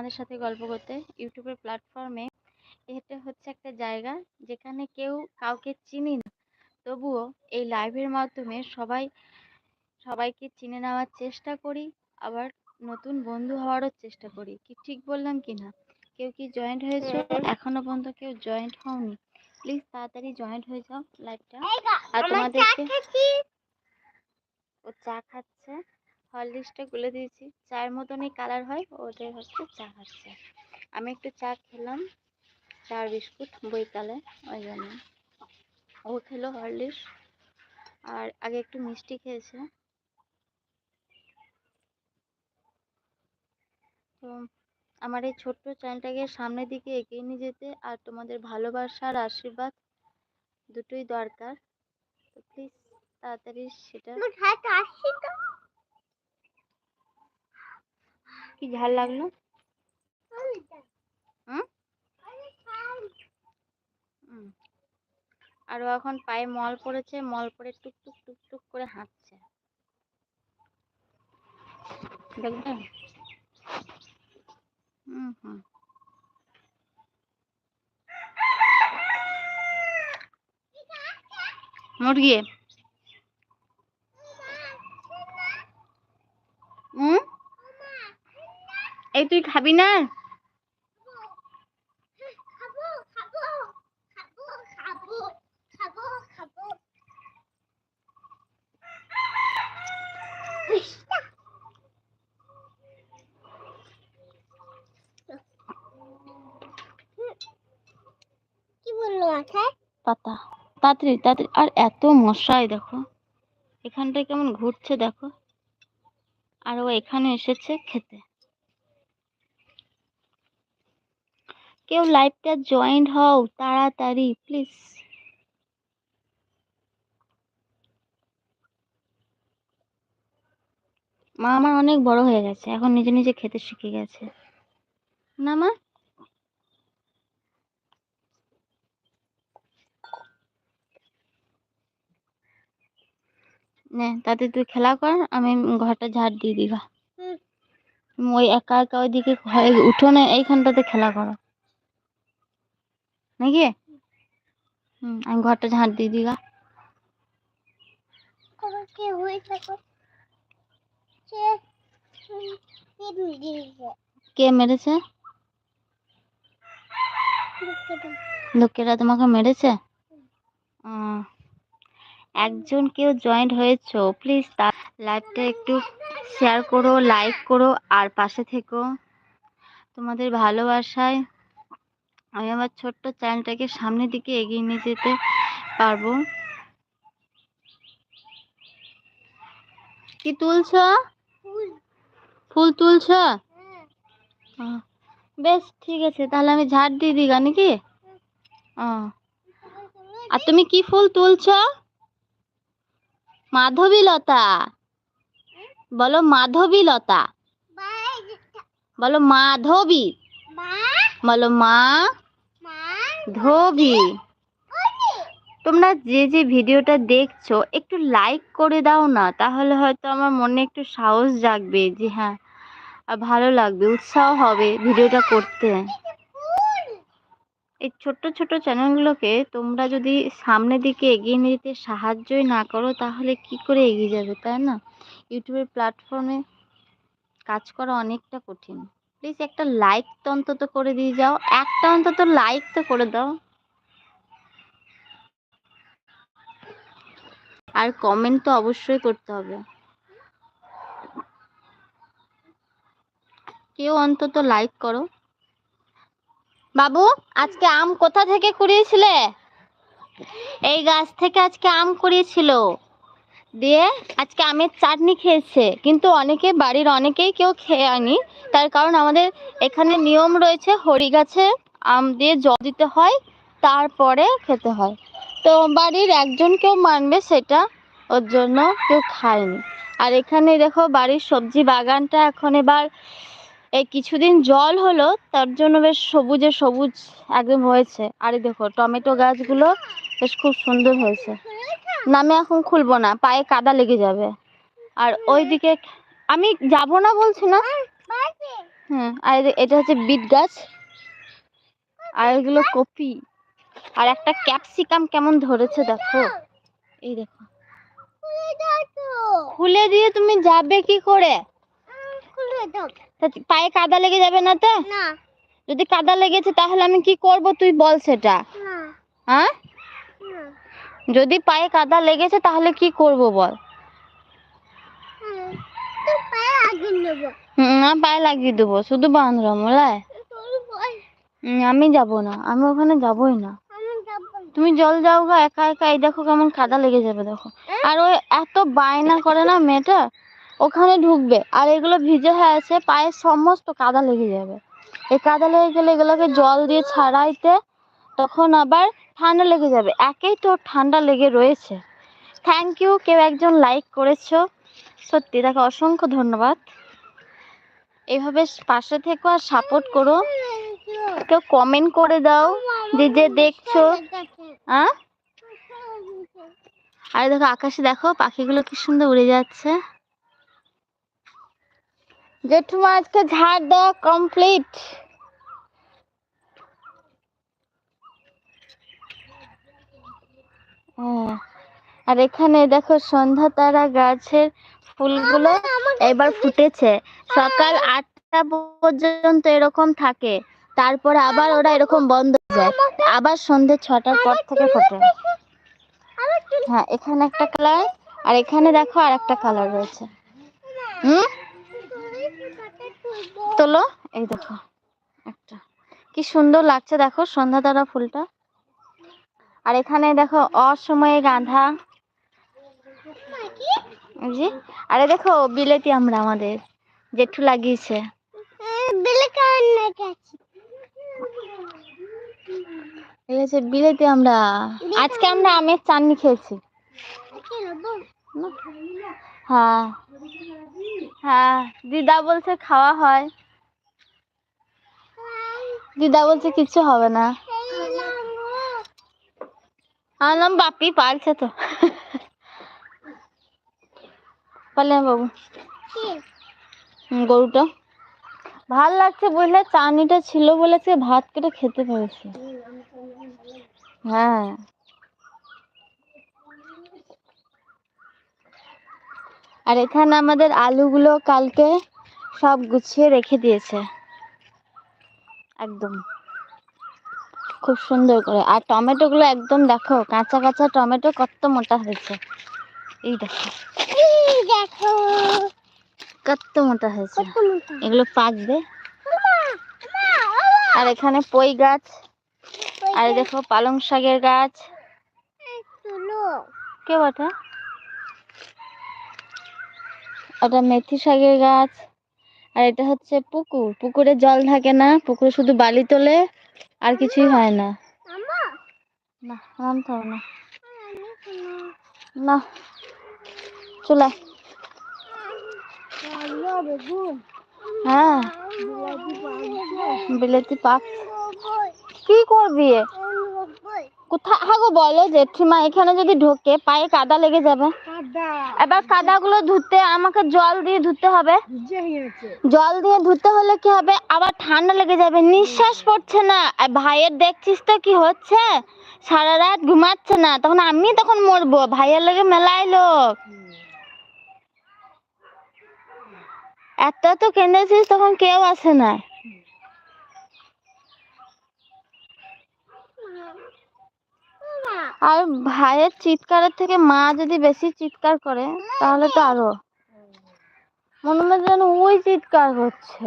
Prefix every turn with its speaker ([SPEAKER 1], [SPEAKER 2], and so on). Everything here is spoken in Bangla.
[SPEAKER 1] তোমাদের সাথে গল্প করতে। ইউটিউবের প্ল্যাটফর্মে এটা হচ্ছে একটা জায়গা যেখানে কেউ কাউকে চিনি না। তবুও এই লাইভের মাধ্যমে সবাই সবাইকে চিনে নেওয়ার চেষ্টা করি আবার নতুন বন্ধু হওয়ারও চেষ্টা করি। কি ঠিক বললাম কি না? কেউ কি জয়েন্ট হয়েছো? এখনও পর্যন্ত কেউ জয়েন্ট হওনি। প্লিজ তাড়াতাড়ি জয়েন্ট হয়ে যাও লাইভটা আর তোমাদেরকে ও চা খাচ্ছে। হরলিক্সটা গুলে দিয়েছি। চায়ের মতনই কালার হয় ওটাই হচ্ছে চা খাচ্ছে। আমি একটু চা খেলাম, চা, বিস্কুট বইকালে ওই জন্য। ও খেলো হরলিক্স আর আগে একটু মিষ্টি খেয়েছে। তো আমার এই ছোট্ট চ্যানেলটাকে সামনের দিকে এগিয়ে নিয়ে যেতে আর তোমাদের ভালোবাসা আর আশীর্বাদ দুটোই দরকার। তো প্লিজ তাড়াতাড়ি সেটা কি ঝাল লাগল। আর এখন পায়ে মল পড়েছে, মল পড়ে টুক টুক টুক টুক করে হাঁটছে। দেখবেন হুম হুম। মুরগি হুম এই তুই খাবি না?
[SPEAKER 2] কি বলল
[SPEAKER 1] পাতা তাড়াতাড়ি তাড়াতাড়ি। আর এত মশাই দেখো। এখানটায় কেমন ঘুরছে দেখো। আর ও এখানে এসেছে খেতে। কেউ লাইভটা জয়েন্ট হও তাড়াতাড়ি প্লিজ মা আমার অনেক বড় হয়ে গেছে এখন নিজে নিজে খেতে শিখে গেছে। না মা? নে তাতে তুই খেলা কর আমি ঘরটা ঝাড় দিয়ে দিবা। ওই একা একা ওইদিকে ঘরে উঠোনে এইখানটাতে খেলা করো। নাকি? হুম আমি ঘরটা ঝাড় দিয়ে
[SPEAKER 2] কবে কি
[SPEAKER 1] মেরেছে? লোকেরা। তোমাকে মেরেছে? একজন কেউ জয়েন্ট হয়েছো? প্লিজ তার লাইভটা একটু শেয়ার করো লাইক করো আর পাশে থেকো। তোমাদের ভালোবাসায় আমি আমার ছোট্ট চ্যানেলটাকে সামনের দিকে এগিয়ে নিয়ে যেতে পারব। কি তুলছো?
[SPEAKER 2] ফুল
[SPEAKER 1] তুলছো? বেশ ঠিক আছে তাহলে আমি ঝাড় দিয়ে দিই গা নাকি? আর তুমি কি ফুল তুলছো? মাধবী লতা বলো মাধবী লতা বলো মাধবী। বলো মা? ধবি। তোমরা যে যে ভিডিওটা দেখছ, একটু লাইক করে দাও না, তাহলে হয়তো আমার মনে একটু সাহস জাগবে যে হ্যাঁ ভালো লাগবে, উৎসাহ হবে ভিডিওটা করতে। এই ছোট্ট ছোট্ট চ্যানেলগুলোকে তোমরা যদি সামনের দিকে এগিয়ে নিয়ে যেতে সাহায্যই না করো, তাহলে কি করে এগিয়ে যাবে, তাই না? ইউটিউবের প্ল্যাটফর্মে কাজ করা অনেকটা কঠিন। প্লিজ একটা লাইক তো অন্তত করে দিয়ে যাও। একটা অন্তত লাইক তো করে দাও। আর কমেন্ট তো অবশ্যই করতে হবে। কেউ অন্তত লাইক করো। বাবু, আজকে আম কোথা থেকে কুড়িয়েছিলে? এই গাছ থেকে আজকে আম কুড়িয়েছিল। দিয়ে আজকে আমের চাটনি খেয়েছে। কিন্তু অনেকে, বাড়ির অনেকেই কেউ খেয়ে আনি তার কারণ আমাদের এখানে নিয়ম রয়েছে হরি গাছে আম দিয়ে জল দিতে হয়, তারপরে খেতে হয়। তো বাড়ির একজন কেউ মানবে সেটা, ওর জন্য কেউ খায়নি। আর এখানে দেখো, বাড়ির সবজি বাগানটা এখন এবার এই কিছুদিন জল হলো, তার জন্য বেশ সবুজে সবুজ একদম হয়েছে। আর দেখো, টমেটো গাছগুলো বেশ খুব সুন্দর হয়েছে। না আমি এখন খুলবো না পায়ে কাদা লেগে যাবে। আর ওইদিকে আমি যাব না বলছি না? হ্যাঁ আর এটা হচ্ছে বিট গাছ। আর এগুলো কপি। আর একটা ক্যাপসিকাম কেমন ধরেছে দেখো। এই দেখো।
[SPEAKER 2] খুলে
[SPEAKER 1] দিয়ে তুমি যাবে কি করে? পায়ে কাদা লেগে যাবে না তো? যদি কাদা লেগেছে তাহলে আমি কি করব তুই বল সেটা। হ্যাঁ যদি পায়ে কাদা লেগেছে তাহলে কি করব বল? না পায়ে লাগিয়ে দেবো শুধু বান্ধব মোলায় আমি যাব না আমি ওখানে যাবই না।
[SPEAKER 2] না।
[SPEAKER 1] তুমি জল যাও গা একা একা এই দেখো কেমন কাদা লেগে যাবে দেখো। আর ওই এত বায়না করে না মেয়েটা ওখানে ঢুকবে আর এগুলো ভিজে হয়ে আছে পায়ে সমস্ত কাদা লেগে যাবে। এই কাদা লেগে গেলে এগুলোকে জল দিয়ে ছাড়াইতে তখন আবার ঠান্ডা লেগে যাবে। একেই তো ঠান্ডা লেগে রয়েছে। থ্যাংক ইউ কেউ একজন লাইক করেছ। সত্যি তাকে অসংখ্য ধন্যবাদ। এইভাবে পাশে থেকো আর সাপোর্ট করো। কেউ কমেন্ট করে দাও যে যে দেখছ। হ্যাঁ আরে দেখো, আকাশে দেখো, পাখিগুলো কি সুন্দর উড়ে যাচ্ছে। জেঠুমা, আজকে ঝাড় দেওয়া কমপ্লিট আর এখানে দেখো সন্ধ্যা তারা গাছের ফুলগুলো এবার ফুটেছে। সকাল আটটা পর্যন্ত এরকম থাকে। তারপরে আবার ওরা এরকম বন্ধ হয়ে যায়। আবার সন্ধ্যে ছটার পর থেকে ফোটে। হ্যাঁ এখানে একটা কালার আর এখানে দেখো আর একটা কালার রয়েছে। হুম? তোলো এই দেখো একটা। কি সুন্দর লাগছে দেখো সন্ধ্যা তারা ফুলটা। আর এখানে দেখো অসময়ে গাঁধা। জি। আরে দেখো বিলেতি আমরা আমাদের জেঠু লাগিয়েছে। বিলেতি আমরা আজকে আমরা আমের চাটনি খেয়েছি। হ্যাঁ। হ্যাঁ দিদা বলছে খাওয়া হয়। দিদা বলছে কিছু হবে না। আমার নাম বাপি পালছে তো। পারলে না বাবু। গরুটা। ভালো লাগছে বুঝলে চাটনিটা ছিল বলেছে ভাত কেটে খেতে পেরেছি। হ্যাঁ। আর এখানে আমাদের আলুগুলো কালকে সব গুছিয়ে রেখে দিয়েছে। একদম। খুব সুন্দর করে। আর টমেটো গুলো একদম দেখো কাঁচা কাঁচা টমেটো কত মোটা হয়েছে। এই দেখো।
[SPEAKER 2] দেখো।
[SPEAKER 1] কত মোটা হয়েছে। এগুলো পাকবে। আর এখানে পই গাছ। আর দেখো পালং শাকের গাছ। কে বটে ওটা মেথি শাকের গাছ। আর এটা হচ্ছে পুকুর। পুকুরে জল থাকে না। পুকুরে শুধু বালি তোলে। আর কিছুই হয় না। না নামতে হবে না। চলে হ্যাঁ।
[SPEAKER 2] বিলাতি
[SPEAKER 1] পাপ পাক কি করবি? কোথায় হ্যাঁ গো বলো জেঠিমা এখানে যদি ঢোকে পায়ে কাদা লেগে যাবে।
[SPEAKER 2] কাদা।
[SPEAKER 1] এবার কাদাগুলো ধুতে আমাকে জল দিয়ে ধুতে হবে। জল দিয়ে ধুতে হলে কি হবে? আবার ঠান্ডা লেগে যাবে। নিঃশ্বাস পড়ছে না। আর ভাইয়ের দেখছিস তো কি হচ্ছে? সারা রাত ঘুমাচ্ছে না। তখন আমি তখন মরবো। ভাইয়ের লেগে মেলাই লোক। এত তো কেঁদেছিস তখন কেউ আসে না
[SPEAKER 2] মা
[SPEAKER 1] আর ভাইয়ের চিৎকারের থেকে মা যদি বেশি চিৎকার করে, তাহলে তো আরও। মনে হয় যেন ওই চিৎকার করছে